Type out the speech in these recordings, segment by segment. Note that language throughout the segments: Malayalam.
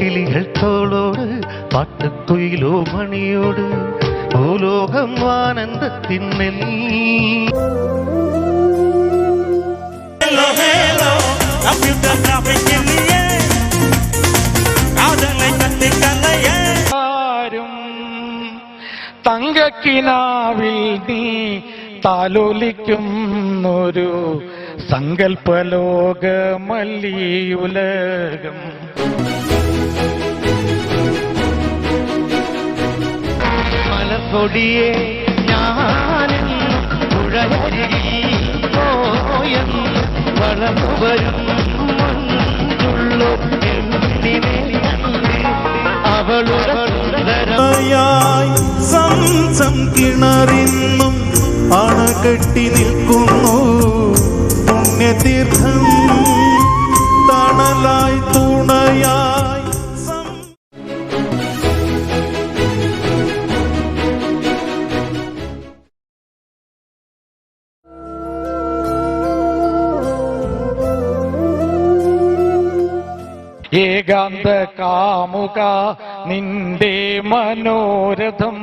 കിളികൾ തോളോട് പാട്ടുകുയിലോ മണിയോട് ഭൂലോകം ആനന്ദത്തിന്നിൽ തങ്കക്കിനാവിൽ നീ താലോലിക്കുന്നൊരു സങ്കല്പലോകമല്ലിയുലകം കൊടിയെ ഞാനിൽ വളർന്നു വരും അവളുടെ സംസം കിണറിന്നും കെട്ടി നിൽക്കുന്നു പുണ്യതീർത്ഥം തണലായി തുണയായി കാമുക നിന്റെ മനോരഥം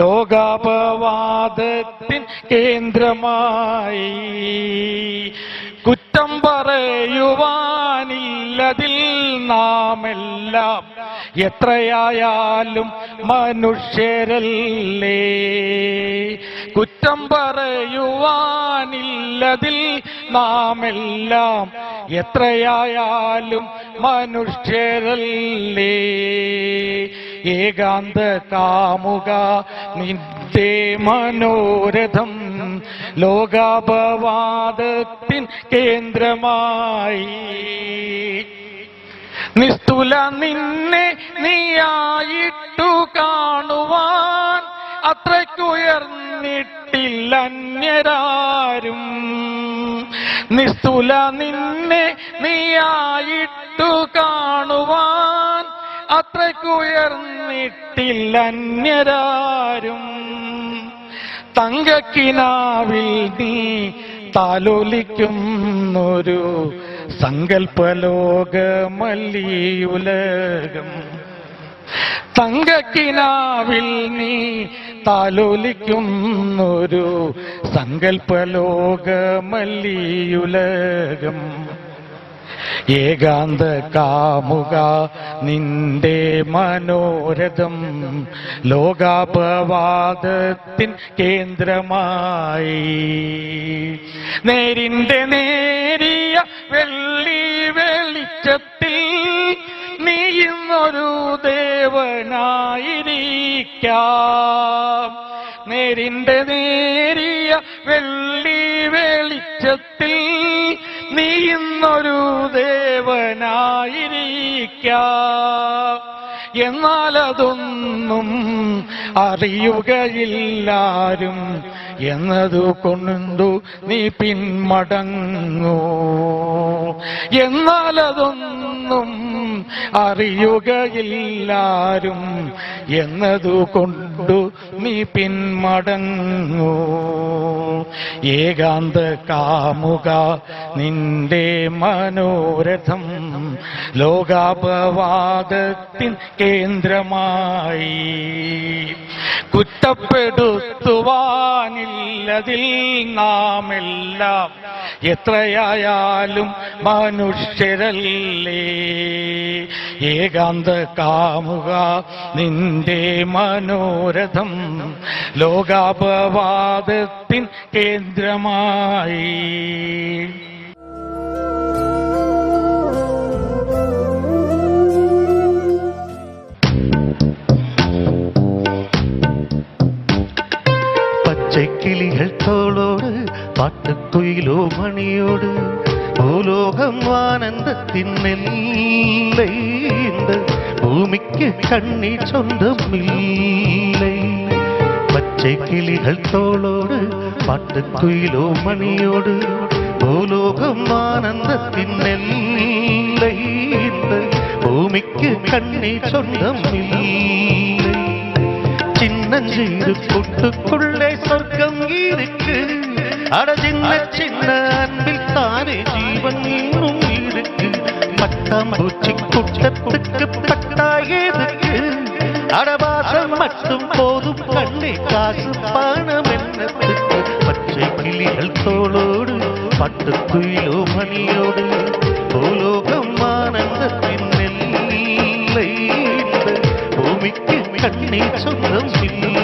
ലോകാപവാദത്തിൻ കേന്ദ്രമായി കുറ്റം പറയുവാനില്ലതിൽ നാമെല്ലാം എത്രയായാലും മനുഷ്യരല്ലേ കുറ്റം പറയുവാനില്ലതിൽ എല്ലാം എത്രയായാലും മനുഷ്യരല്ലേ ഏകാന്ത കാമുക നിന്റെ മനോരഥം ലോകാപവാദത്തിൻ കേന്ദ്രമായി നിസ്തുല നിന്നെ നീയായിട്ടു കാണുവാൻ അത്രയ്ക്കുയർന്നിട്ടില്ല അന്യരാരും നിസ്തുല നിന്നെ നീയായിട്ടു കാണുവാൻ അത്രയ്ക്കുയർന്നിട്ടില്ല അന്യരാരും തങ്കക്കിനാവിൽ നീ താലോലിക്കുന്നൊരു സങ്കല്പലോകമല്ലിയുലകം തങ്കക്കിനാവിൽ നീ താലോലിക്കുന്നൊരു സങ്കല്പലോകമല്ലിയുലകം ഏകാന്ത കാമുക നിന്റെ മനോരഥം ലോകാപവാദത്തിൻ കേന്ദ്രമായി നേരിന്റെ നേരിയ വെള്ളി വെളിച്ചത്തിൽ നീയുന്നൊരു ദേവനായിരിക്കാം നേരിന്റെ നേരിയ വെള്ളി വെളിച്ചത്തിൽ നീ ഇന്നൊരു ദേവനായിരിക്കാം എന്നാലതൊന്നും അറിയുകയില്ലാരും എന്നതു കൊണ്ടു നീ പിന്മടങ്ങൂ എന്നാലതൊന്നും അറിയുകയില്ലാരും എന്നതു കൊണ്ടു നീ പിന്മടങ്ങൂ ഏകാന്ത കാമുക നിന്റെ മനോരഥം ലോകാപവാദത്തിൻ കേന്ദ്രമായി കുറ്റപ്പെടുത്തുവാനില്ലതിൽ നാമെല്ലാം എത്രയായാലും മനുഷ്യരല്ലേ ഏകാന്ത കാമുക നിന്റെ മനോരഥം ലോകാപവാദത്തിൻ കേന്ദ്രമായി தோளோடு பாட்டுக்குயிலோ மணியோடு பூலோகம் ஆனந்தத்தின் இல்லை இந்த பூமிக்கு கண்ணி சொந்தம் இல்லை பச்சை கிளிகள் தோளோடு பாட்டுக்குயிலோ மணியோடு பூலோகம் ஆனந்தத்தின் இல்லை இந்த பூமிக்கு கண்ணி சொந்தம் இல்லை சின்னஞ்சிறு கூட்டுக்குள்ளே இருக்கு அட சின்ன சின்ன அன்பில் தானே ஜீவன் இன்னும் இருக்கு பட்டாம் பூச்சி குட்டத்துக்கு பட்டா எதுக்கு அடவாசம் மட்டும் போதும் கண்ணை காசு பணம் என்னத்துக்கு பச்சை கிளிகள் தோளோடு பட்டு குயிலோ மணியோடு பூலோகம் ஆனந்தத்தின் நெல்லை பூமிக்கு கண்ணை சொந்தம் இல்லை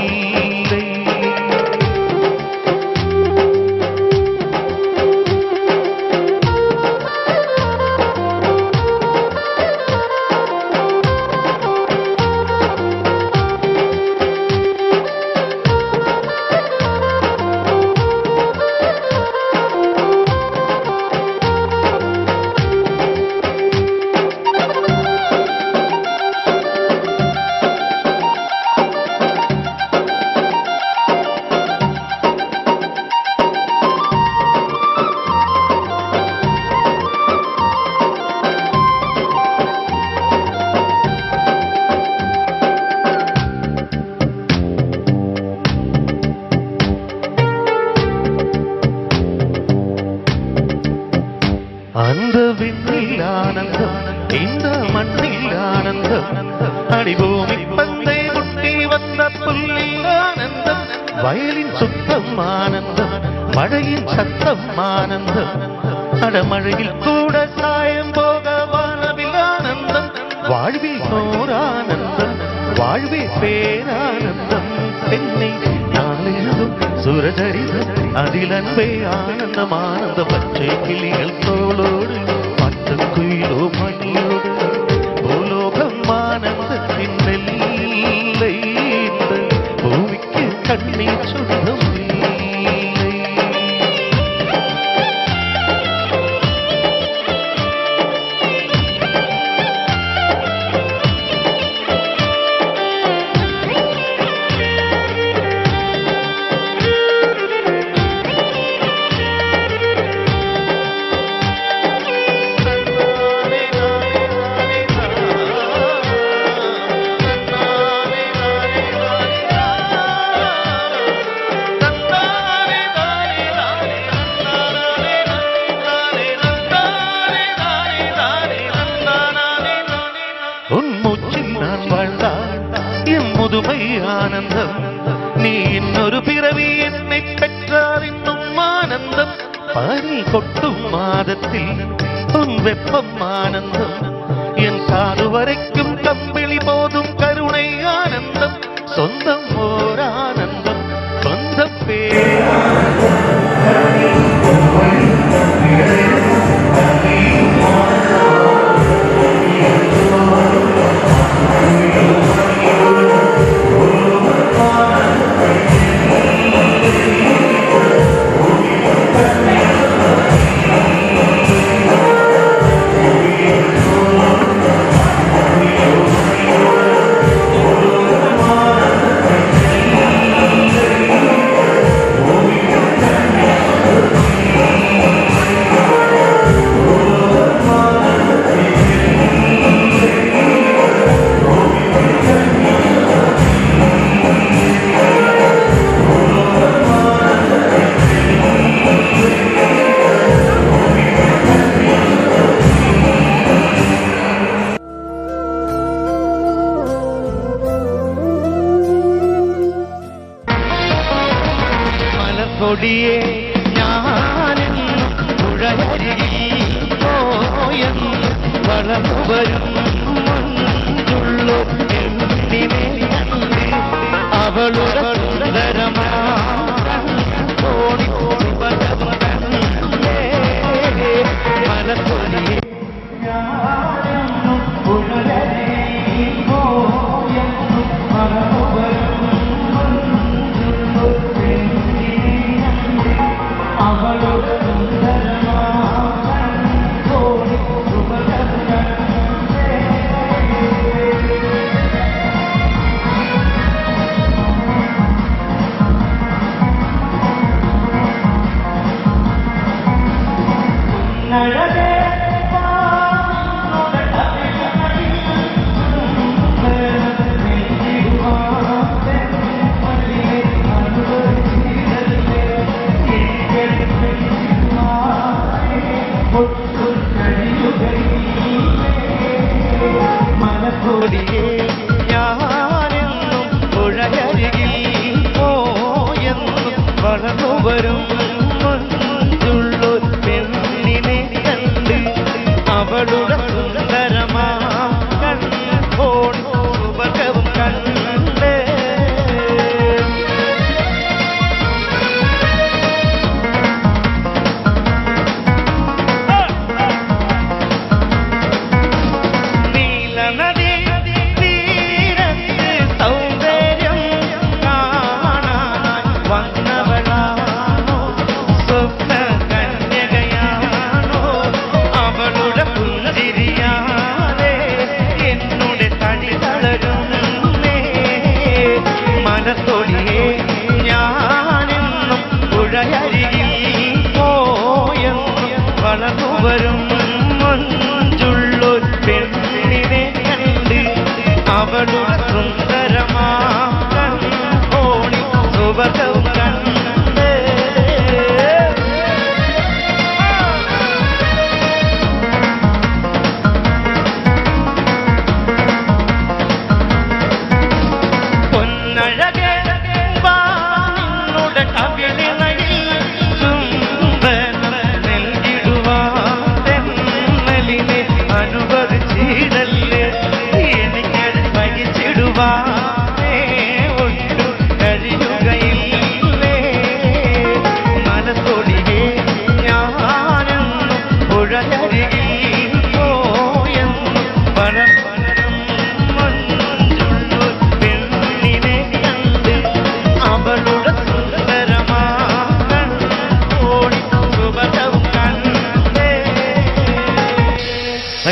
அந்த விண்ணில் ஆனந்தம் இந்த மண்ணில் ஆனந்தம் அடிபூமி பந்தை முட்டி வந்த புள்ளி ஆனந்தம் வயலின் சுத்தம் ஆனந்தம் மழையின் சத்தம் ஆனந்தம் அடமழையில் கூட சாயம் போக வானவில் ஆனந்தம் வாழ்வில் ஆனந்தம் வாழ்வில் பேரானந்தம் பெண்ணை വേണം സുരചരിതം അതിലൻപേ ആനന്ദമാനന്ദ പക്ഷേ കിളികൾ തോളോട് കൊടിയെ ഞാനെന്ന് അവളുടെ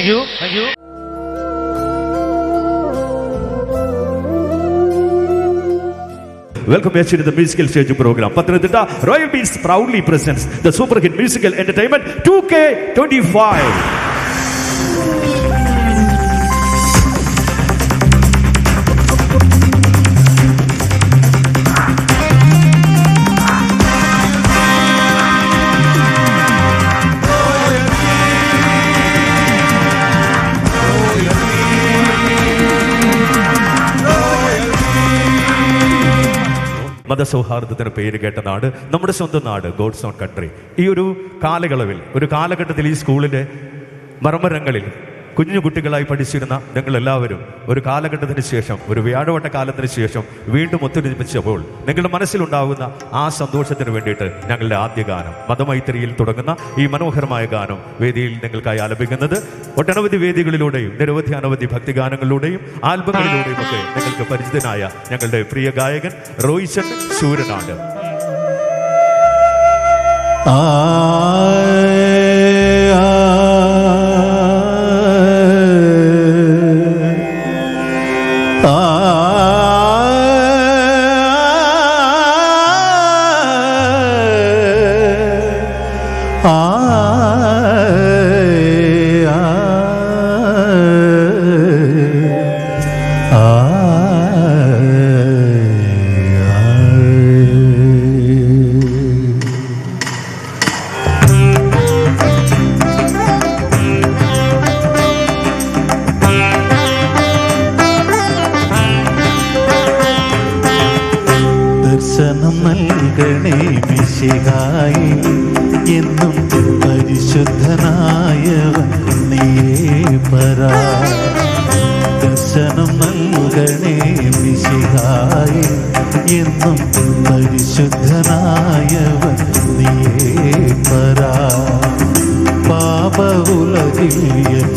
Thank you. Welcome back to the musical stage program. Patnathitha Royal Beats proudly presents the super hit musical entertainment 2K25. മതസൗഹാർദ്ദത്തിന് പേര് കേട്ട നാട് നമ്മുടെ സ്വന്തം നാട് ഗോഡ്സ് ഓൺ കൺട്രി ഈ ഒരു കാലയളവിൽ ഒരു കാലഘട്ടത്തിൽ ഈ സ്കൂളിൻ്റെ മർമ്മരങ്ങളിൽ കുഞ്ഞു കുട്ടികളായി പഠിച്ചിരുന്ന എല്ലാവരും ഒരു കാലഘട്ടത്തിന് ശേഷം ഒരു വ്യാഴവട്ട കാലത്തിന് ശേഷം വീണ്ടും ഒത്തൊരുമിച്ചപ്പോൾ നിങ്ങളുടെ മനസ്സിലുണ്ടാകുന്ന ആ സന്തോഷത്തിന് വേണ്ടിയിട്ട് ഞങ്ങളുടെ ആദ്യ ഗാനം മതമൈത്രിയിൽ തുടങ്ങുന്ന ഈ മനോഹരമായ ഗാനം വേദിയിൽ നിങ്ങൾക്കായി ആലപിക്കുന്നത് ഒട്ടനവധി വേദികളിലൂടെയും നിരവധി അനവധി ഭക്തിഗാനങ്ങളിലൂടെയും ആൽബങ്ങളിലൂടെയും ഒക്കെ നിങ്ങൾക്ക് പരിചിതനായ ഞങ്ങളുടെ പ്രിയ ഗായകൻ റോയിച്ചൻ സൂരനാട് ആ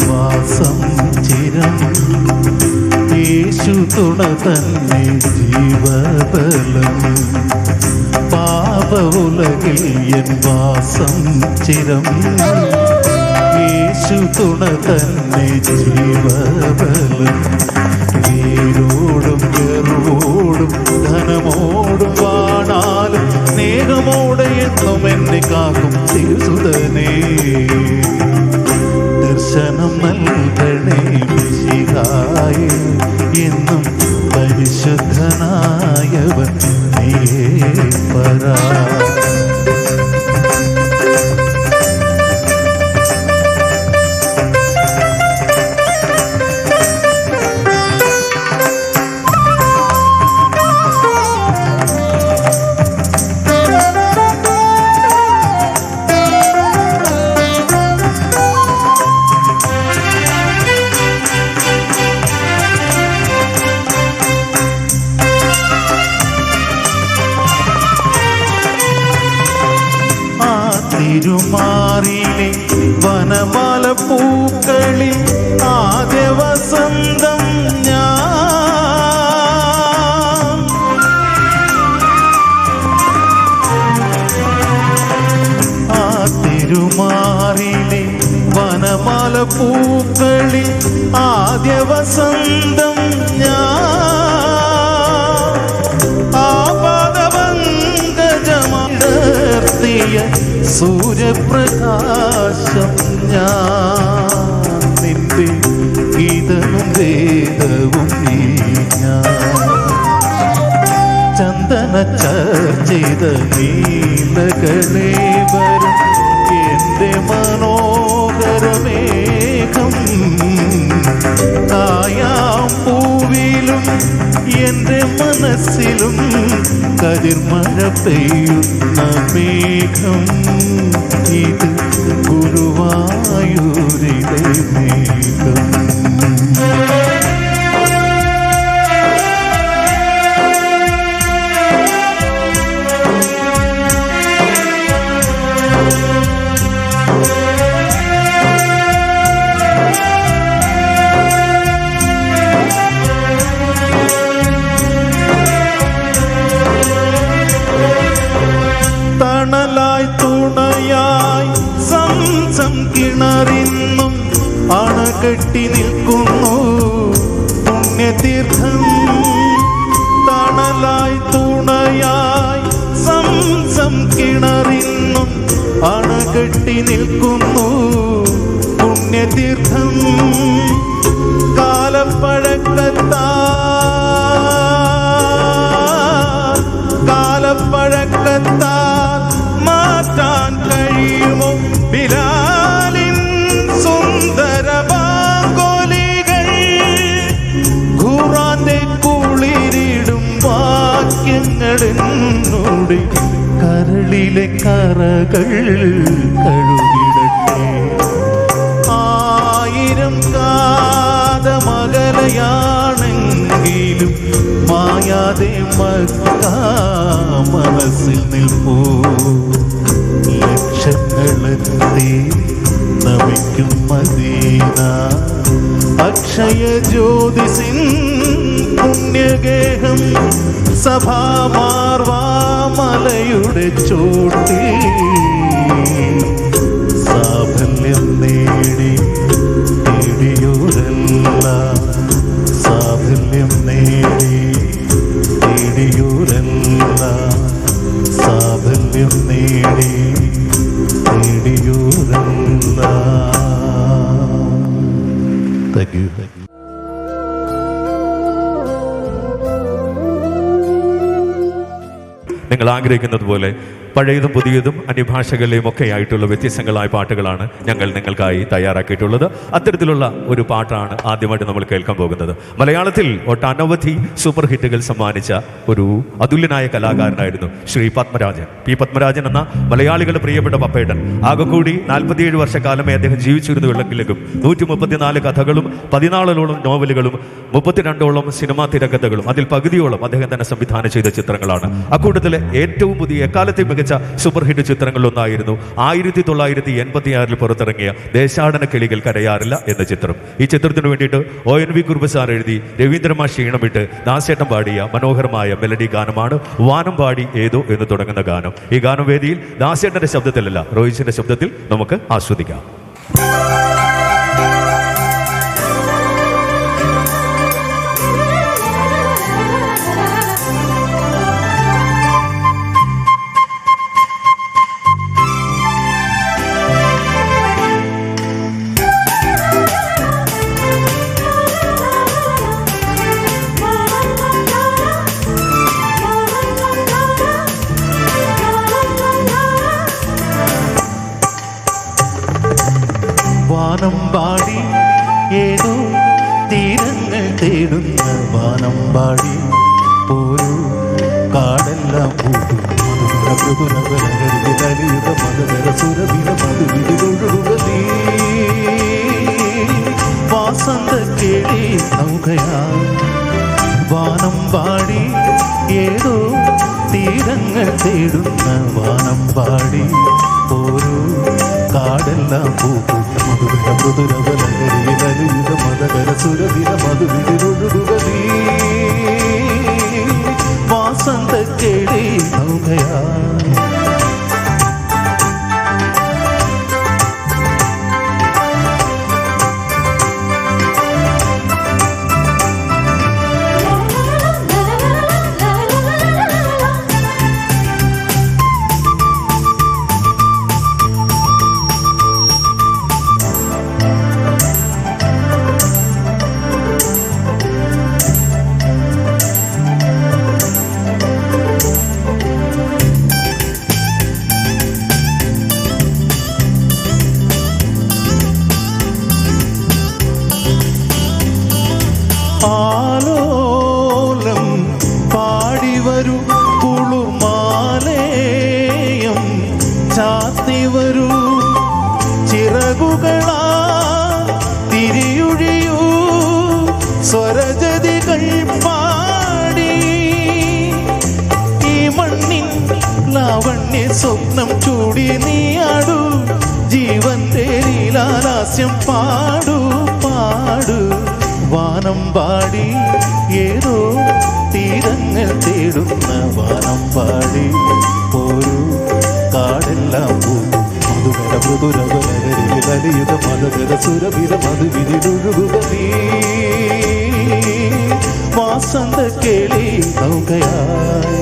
വാസം ചിരം യേശു തുട തന്നെ ജീവബലം പാപ ഉലകിൽ എൻ വാസം ചിരം യേശു തുട തന്നെ ജീവബലം വീരോടും കെറുവോടും ധനമോടും വാണാലും സ്നേഹമോടെ എന്നും എന്നെ കാക്കും തിരുസുതനേ ദർശനം നൽകണേ മിശിഹായ എന്നും പരിശുദ്ധനായവൻ നീയേ പരാ സൂര്യപ്രകാശം ഞാൻ നിന്റെ ഗീതവും വേദവും ചന്ദന ചർച്ചിത നീലകളേ വരും എന്റെ മനോഹരമേഘം കായാം പൂവിലും എന്റെ മനസ്സിലും കതിർമഴ പെയ്യുന്ന മേഘം ഇത് ഗുരുവായൂരിലെ മേഘം കെട്ടി നിൽക്കുന്നു പുണ്യതീർത്ഥം തണലായി തുണയായി സംസം കിണറിന്നും അണകെട്ടി നിൽക്കുന്നു പുണ്യതീർത്ഥം കൊണ്ട് കരളിലെ കറകൾ കഴുകിടട്ടെ ആയിരം കാത മകലയാണെങ്കിലും മായാതെ മക്ക മനസ്സിൽ നിൽപ്പോ ലക്ഷങ്ങളെ നമിക്കും മദീന അക്ഷയ ജ്യോതിസിൻ പുണ്യഗേഹം സഭാമാർവാമലയുടെ ചോട്ടി സാഫല്യം നേടി ഞങ്ങൾ ആഗ്രഹിക്കുന്നത് പോലെ പഴയതും പുതിയതും അന്യഭാഷകളിലെയും ഒക്കെ ആയിട്ടുള്ള വ്യത്യസ്തങ്ങളായ പാട്ടുകളാണ് ഞങ്ങൾ നിങ്ങൾക്കായി തയ്യാറാക്കിയിട്ടുള്ളത് അത്തരത്തിലുള്ള ഒരു പാട്ടാണ് ആദ്യമായിട്ട് നമ്മൾ കേൾക്കാൻ പോകുന്നത് മലയാളത്തിൽ ഒട്ടനവധി സൂപ്പർ ഹിറ്റുകൾ സമ്മാനിച്ച ഒരു അതുല്യനായ കലാകാരനായിരുന്നു ശ്രീ പത്മരാജൻ പി പത്മരാജൻ എന്ന മലയാളികളുടെ പ്രിയപ്പെട്ട പപ്പേട്ടൻ ആകെക്കൂടി നാൽപ്പത്തിയേഴ് വർഷക്കാലമേ അദ്ദേഹം ജീവിച്ചിരുന്നുവെങ്കിലും നൂറ്റി മുപ്പത്തിനാല് കഥകളും പതിനാലോളം നോവലുകളും മുപ്പത്തിരണ്ടോളം സിനിമാ തിരക്കഥകളും അതിൽ പകുതിയോളം അദ്ദേഹം തന്നെ സംവിധാനം ചെയ്ത ചിത്രങ്ങളാണ് അക്കൂട്ടത്തിലെ ഏറ്റവും പുതിയ എക്കാലത്തെ മികച്ച സൂപ്പർ ഹിറ്റ് ചിത്രങ്ങളിലൊന്നായിരുന്നു ആയിരത്തി തൊള്ളായിരത്തി എൺപത്തി ആറിൽ പുറത്തിറങ്ങിയ ദേശാടന കിളികൾ കരയാറില്ല എന്ന ചിത്രം ഈ ചിത്രത്തിന് വേണ്ടിയിട്ട് O N V Kurup sir എഴുതി രവീന്ദ്രമാ ക്ഷീണമിട്ട് ദാസേട്ടൻ പാടിയ മനോഹരമായ മെലഡി ഗാനമാണ് വാനം പാടി ഏതോ എന്ന് തുടങ്ങുന്ന ഗാനം ഈ ഗാനം വേദിയിൽ ദാസേട്ടന്റെ ശബ്ദത്തിലല്ല റോയിച്ചിന്റെ ശബ്ദത്തിൽ നമുക്ക് ആസ്വദിക്കാം പാടി പോരൂ കാടെല്ലാം മധുര വാസന്ത കേളി വാനം പാടി ഏതോ തീരങ്ങൾ തേടുന്ന വാനം പാടി ഓരോ കാടെല്ലാം പൂക്കും മധുര മൃദുരവലഹരിതലിയുത മധുര സുരവിര മധുവിതൊഴുക നീ നൗകയാ ആലോലം പാടിവരു കുളുമാലേയം ചാത്തിവരു ചിറകുകളാ തിരിയുഴിയൂ സ്വരജതികൾ പാടി ഈ മണ്ണിൻ ലാവണ്യ സ്വപ്നം ചൂടി നീയാടൂ ജീവൻ ലീലാലാസ്യം പാടൂ പാടൂ വാനം പാടി ഏതോ തീരങ്ങൾ തേടുന്ന വാനം പാടി ഒരു കാടെല്ലാം പോകും മധുകര മൃദുരവരകരിൽ വലിയുക മധുകര സുരവിര മധുവിരിലൊഴുകുക നീ വാസന്ത കേളി നൗകയായി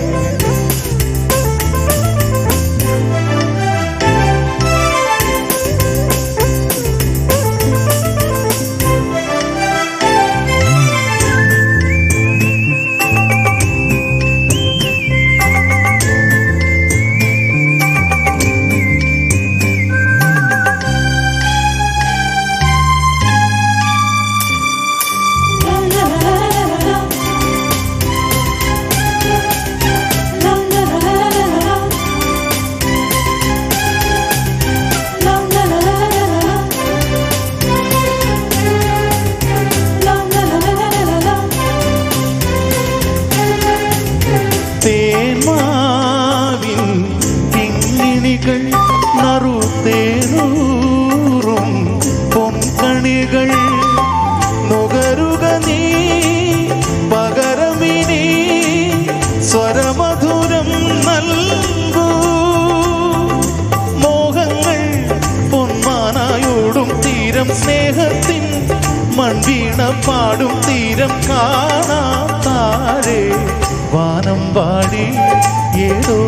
നുകരുക നീ പകരമിനി സ്വരമധുരം നൽകൂ മോഹങ്ങൾ പൊന്മാനായോടും തീരം സ്നേഹത്തിൻ മൺവീണ പാടും തീരം കാണാത്താരെ വാനം പാടി ഏതോ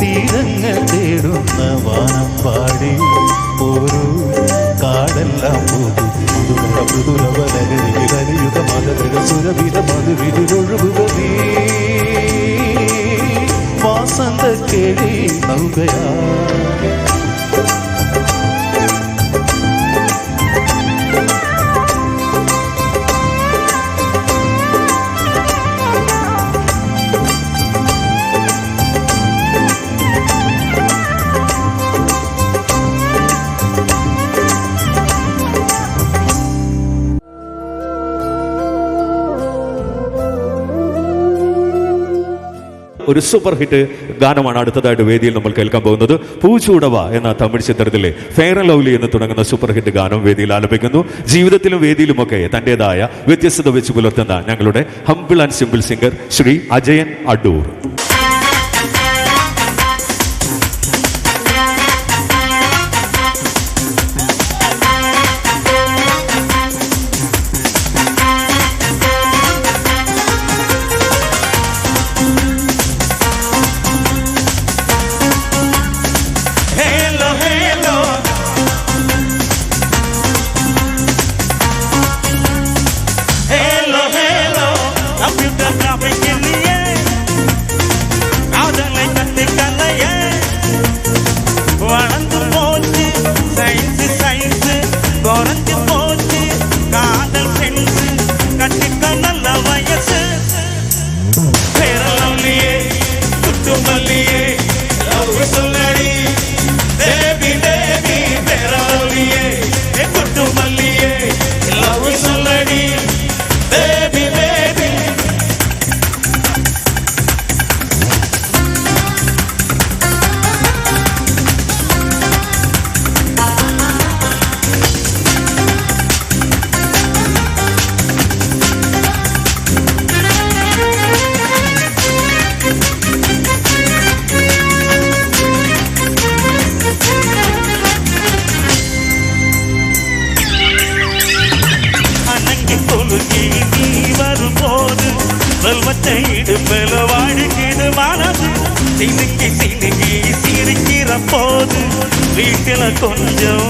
തീരങ്ങൾ തേടുന്ന വാനം പാടി ഓരോ കാടെല്ലാം പോകും മൃദുര മൃദുര വനകളിൽ അനിയുത മതകൾ സുരവിത നൽകയാ ഒരു സൂപ്പർ ഹിറ്റ് ഗാനമാണ് അടുത്തതായിട്ട് വേദിയിൽ നമ്മൾ കേൾക്കാൻ പോകുന്നത് പൂച്ചൂടവ എന്ന തമിഴ് ചിത്രത്തിലെ ഫെയർ ആൻഡ് ലവ്ലി എന്ന് തുടങ്ങുന്ന സൂപ്പർ ഹിറ്റ് ഗാനം വേദിയിൽ ആലപിക്കുന്നു ജീവിതത്തിലും വേദിയിലുമൊക്കെ തൻ്റെതായ വ്യത്യസ്തത വെച്ച് പുലർത്തുന്ന ഞങ്ങളുടെ humble and simple singer Shri Ajayan Adoor con yo